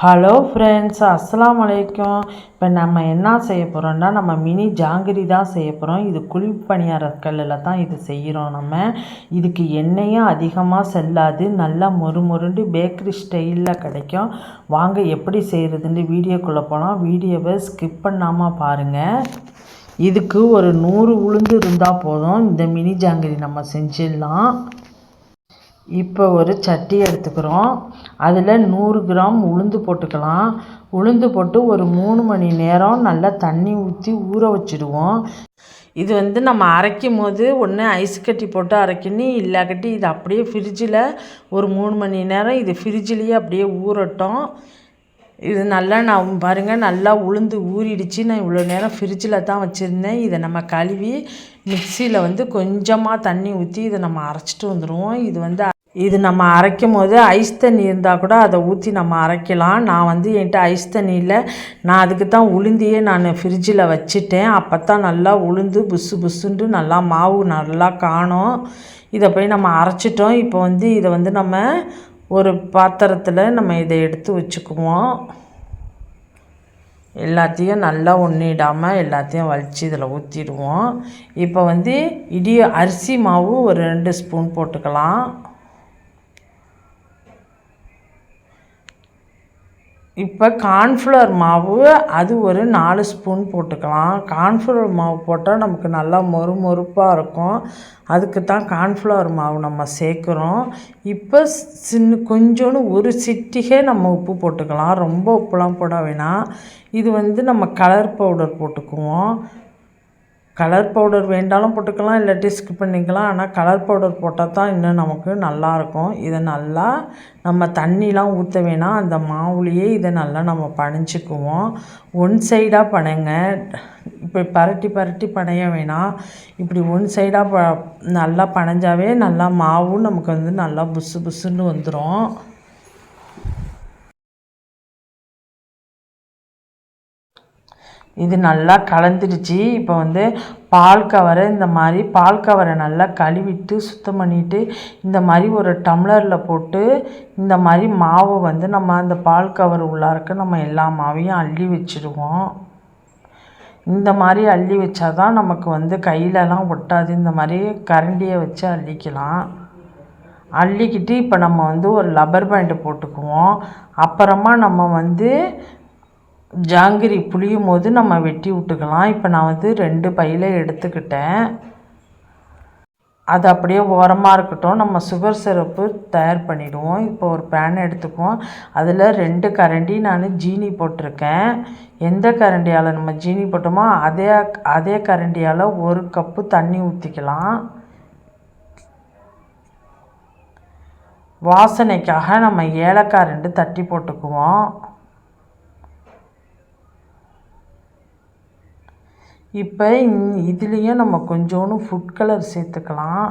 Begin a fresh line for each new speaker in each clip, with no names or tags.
Hello friends அஸ்லாம் அலைக்கும். இப்போ நம்ம என்ன செய்ய போகிறோம்னா நம்ம மினி ஜாங்கிரி தான் செய்ய போகிறோம் இது குளிப்பணியார கல்லில் தான் இது செய்கிறோம் நம்ம. இதுக்கு எண்ணெயும் அதிகமாக செல்லாது நல்லா மொறு மொருண்டு பேக்கரி ஸ்டைலில் கிடைக்கும். வாங்க எப்படி செய்கிறதுன்னு வீடியோக்குள்ளே போனால் வீடியோவை ஸ்கிப் பண்ணாமல் பாருங்கள் இதுக்கு ஒரு நூறு உளுந்து இருந்தால் போதும். இந்த மினி ஜாங்கிரி நம்ம செஞ்சிடலாம். இப்போ ஒரு சட்டி எடுத்துக்கிறோம். அதில் நூறு கிராம் உளுந்து போட்டுக்கலாம். உளுந்து போட்டு ஒரு மூணு மணி நேரம் நல்லா தண்ணி ஊற்றி ஊற வச்சுடுவோம். இது வந்து நம்ம அரைக்கும் போது ஒன்று ஐஸ் கட்டி போட்டு அரைக்கணும். இல்லாக்கட்டி இது அப்படியே ஃப்ரிட்ஜில் ஒரு மூணு மணி நேரம் இது ஃப்ரிட்ஜிலேயே அப்படியே ஊறட்டும். இது நல்லா நான் பாருங்கள் நல்லா உளுந்து ஊறிடுச்சு. நான் இவ்வளோ நேரம் ஃப்ரிட்ஜில் தான் வச்சுருந்தேன். இதை நம்ம கழுவி மிக்சியில் வந்து கொஞ்சமாக தண்ணி ஊற்றி இதை நம்ம அரைச்சிட்டு வந்துடுவோம் இது வந்து இது நம்ம அரைக்கும் போது ஐஸ் தண்ணி இருந்தால் கூட அதை ஊற்றி நம்ம அரைக்கலாம். நான் வந்து என்கிட்ட ஐஸ் தண்ணியில் நான் அதுக்கு தான் உளுந்தியே நான் ஃப்ரிட்ஜில் வச்சுட்டேன். அப்போ தான் நல்லா உளுந்து புசு புஸ்ஸுன்ட்டு நல்லா மாவு நல்லா காணும். இதை போய் நம்ம அரைச்சிட்டோம். இப்போ வந்து இதை வந்து நம்ம ஒரு பாத்திரத்தில் நம்ம இதை எடுத்து வச்சுக்குவோம். எல்லாத்தையும் நல்லா ஒன்றிடாமல் எல்லாத்தையும் வலித்து இதில் ஊற்றிடுவோம் இப்போ வந்து இடி அரிசி மாவு ஒரு ரெண்டு ஸ்பூன் போட்டுக்கலாம். இப்போ கார்ன்ஃப்ளவர் மாவு அது ஒரு நாலு ஸ்பூன் போட்டுக்கலாம். கார்ன்ஃப்ளவர் மாவு போட்டால் நமக்கு நல்லா மொறு மொறுப்பாக இருக்கும். அதுக்கு தான் கார்ன்ஃப்ளவர் மாவு நம்ம சேர்க்குறோம். இப்போ சின்ன கொஞ்சோன்னு ஒரு சிட்டிகே நம்ம உப்பு போட்டுக்கலாம். ரொம்ப உப்புலாம் போட வேணாம். இது வந்து நம்ம கலர் பவுடர் போட்டுக்குவோம். கலர் பவுடர் வேண்டாலும் போட்டுக்கலாம் இல்லாட்டி ஸ்கிப் பண்ணிக்கலாம். ஆனால் கலர் பவுடர் போட்டால் தான் இன்னும் நமக்கு நல்லாயிருக்கும் இதை நல்லா நம்ம தண்ணிலாம் ஊற்ற வேணாம் அந்த மாவுலேயே இதை நல்லா நம்ம பனைஞ்சிக்குவோம் ஒன் சைடாக பனைங்க. இப்படி பரட்டி பரட்டி பனைய வேணாம் இப்படி ஒன் சைடாக ப நல்லா பனைஞ்சாவே நல்லா மாவும் நமக்கு வந்து நல்லா புசு புசுன்னு வந்துடும் இது நல்லா கலந்துடுச்சு. இப்போ வந்து பால் கவரை இந்த மாதிரி பால் கவரை நல்லா கழுவிட்டு சுத்தம் பண்ணிவிட்டு இந்த மாதிரி ஒரு டம்ளரில் போட்டு இந்த மாதிரி மாவை வந்து நம்ம அந்த பால் கவர் உள்ளார்க்க நம்ம எல்லா மாவையும் அள்ளி வச்சுருவோம் இந்த மாதிரி அள்ளி வச்சா தான் நமக்கு வந்து கையிலலாம் ஒட்டாது. இந்த மாதிரி கரண்டியை வச்சு அள்ளிக்கலாம். அள்ளிக்கிட்டு இப்போ நம்ம வந்து ஒரு லப்பர் பேண்டு போட்டுக்குவோம். அப்புறமா நம்ம வந்து ஜாங்கிரி புளியும் போது நம்ம வெட்டி விட்டுக்கலாம். இப்போ நான் வந்து ரெண்டு பையில் எடுத்துக்கிட்டேன். அது அப்படியே ஓரமாக இருக்கட்டும். நம்ம சுகர் சிரப்பு தயார் பண்ணிவிடுவோம் இப்போ ஒரு பேன் எடுத்துக்குவோம். அதில் ரெண்டு கரண்டி நான் ஜீனி போட்டிருக்கேன். எந்த கரண்டியால் நம்ம ஜீனி போட்டோமோ அதே அதே கரண்டியால் ஒரு கப்பு தண்ணி ஊற்றிக்கலாம் வாசனைக்காக நம்ம ஏலக்காய் ரெண்டு தட்டி போட்டுக்குவோம். இப்போ இதுலேயும் நம்ம கொஞ்சோண்டு ஃபுட் கலர் சேர்த்துக்கலாம்.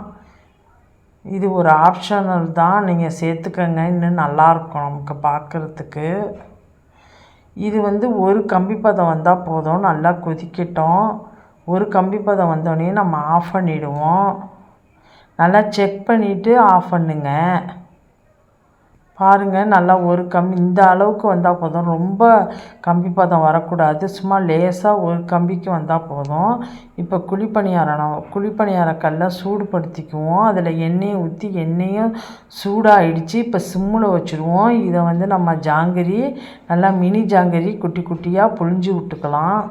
இது ஒரு ஆப்ஷனல் தான். நீங்கள் சேர்த்துக்கங்க. இன்னும் நல்லாயிருக்கும் நமக்கு பார்க்குறதுக்கு இது வந்து ஒரு கம்பி பதம் வந்தால் போதும். நல்லா கொதிக்கட்டும். ஒரு கம்பி பதம் வந்தோடனே நம்ம ஆஃப் பண்ணிவிடுவோம் நல்லா செக் பண்ணிவிட்டு ஆஃப் பண்ணுங்கள் பாருங்கள் நல்லா ஒரு கம்பி இந்த அளவுக்கு வந்தால் போதும். ரொம்ப கம்பி பதம் வரக்கூடாது. சும்மா லேசாக ஒரு கம்பிக்கு வந்தால் போதும். இப்போ குழிப்பணியாரம் குழிப்பணியார கல்லை சூடுபடுத்திக்குவோம். அதில் எண்ணெயை ஊற்றி எண்ணெயும் சூடாகிடுச்சு இப்போ சிம்மில் வச்சுருவோம். இதை வந்து நம்ம ஜாங்கிரி நல்லா மினி ஜாங்கிரி குட்டி குட்டியாக புழிஞ்சு விட்டுக்கலாம்.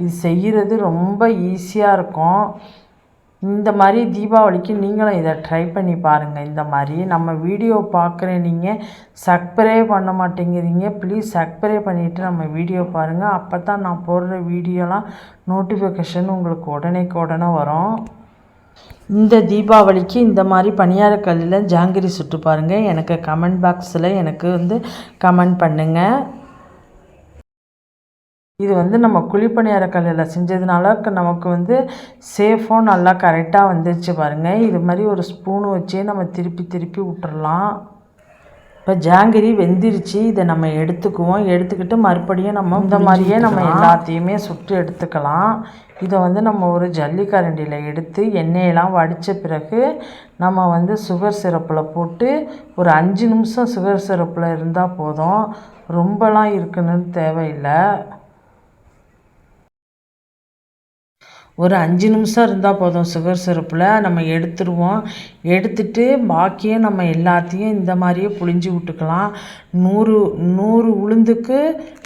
இது செய்கிறது ரொம்ப ஈஸியாக இருக்கும். இந்த மாதிரி தீபாவளிக்கு நீங்களும் இதை ட்ரை பண்ணி பாருங்கள் இந்த மாதிரி நம்ம வீடியோ பார்க்குற நீங்கள் சப்ஸ்கிரைப் பண்ண மாட்டேங்கிறீங்க. ப்ளீஸ் சப்ஸ்கிரைப் பண்ணிவிட்டு நம்ம வீடியோ பாருங்கள் அப்போ தான் நான் போடுற வீடியோலாம் நோட்டிஃபிகேஷன் உங்களுக்கு உடனேக்கு உடனே வரும். இந்த தீபாவளிக்கு இந்த மாதிரி பணியாரக்கல்லில் ஜாங்கிரி சுட்டு பாருங்கள் எனக்கு கமெண்ட் பாக்ஸில் எனக்கு வந்து கமெண்ட் பண்ணுங்கள் இது வந்து நம்ம குழிப்பணியார கல்லில் செஞ்சதுனால நமக்கு வந்து சேஃபும் நல்லா கரெக்டாக வந்துருச்சு பாருங்கள் இது மாதிரி ஒரு ஸ்பூனு வச்சே நம்ம திருப்பி திருப்பி விட்டுறலாம். இப்போ ஜாங்கிரி வெந்திருச்சு. இதை நம்ம எடுத்துக்குவோம். எடுத்துக்கிட்டு மறுபடியும் நம்ம இந்த மாதிரியே நம்ம எல்லாத்தையுமே சுட்டு எடுத்துக்கலாம். இதை வந்து நம்ம ஒரு ஜல்லிக்கரண்டியில் எடுத்து எண்ணெயெல்லாம் வடித்த பிறகு நம்ம வந்து சுகர் சிரப்பில் போட்டு ஒரு அஞ்சு நிமிஷம் சுகர் சிரப்பில் இருந்தால் போதும். ரொம்பலாம் இருக்கணும்னு தேவையில்லை. ஒரு அஞ்சு நிமிஷம் இருந்தால் போதும் சுகர் சிரப்பில். நம்ம எடுத்துருவோம். எடுத்துட்டு பாக்கியும் நம்ம எல்லாத்தையும் இந்த மாதிரியே புழிஞ்சு விட்டுக்கலாம். நூறு நூறு உளுந்துக்கு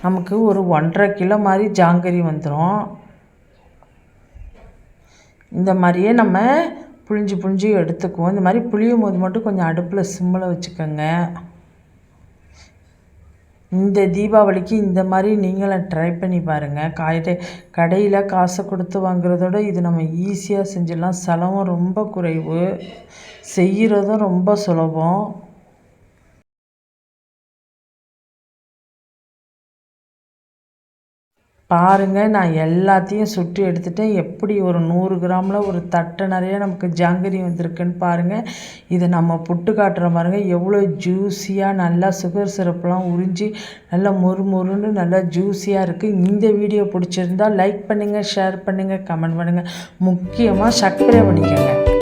நமக்கு ஒரு ஒன்றரை கிலோ மாதிரி ஜாங்கரி வந்துடும் இந்த மாதிரியே நம்ம புழிஞ்சு புழிஞ்சு எடுத்துக்குவோம். இந்த மாதிரி புளியும் போது மட்டும் கொஞ்சம் அடுப்பில் சிம்மில் வச்சுக்கோங்க. இந்த தீபாவளிக்கு இந்த மாதிரி நீங்களும் ட்ரை பண்ணி பாருங்கள் காய்கறி கடையில் காசை கொடுத்து வாங்குறதோட இது நம்ம ஈஸியாக செஞ்சிடலாம். செலவும் ரொம்ப குறைவு. செய்கிறதும் ரொம்ப சுலபம். பாருங்கள் நான் எல்லாத்தையும் சுட்டு எடுத்துட்டேன். எப்படி ஒரு நூறு கிராமில் ஒரு தட்டை நிறைய நமக்கு ஜாங்கிரி வந்திருக்குன்னு பாருங்கள் இதை நம்ம புட்டு காட்டுற பாருங்க. எவ்வளோ ஜூஸியாக நல்லா சுகர் சிரப்லாம் உறிஞ்சி நல்லா மொறு மொறுன்னு நல்லா ஜூஸியாக இருக்குது இந்த வீடியோ பிடிச்சிருந்தா லைக் பண்ணுங்கள் ஷேர் பண்ணுங்கள் கமெண்ட் பண்ணுங்கள் முக்கியமாக சர்க்கரை பண்ணிக்கோங்க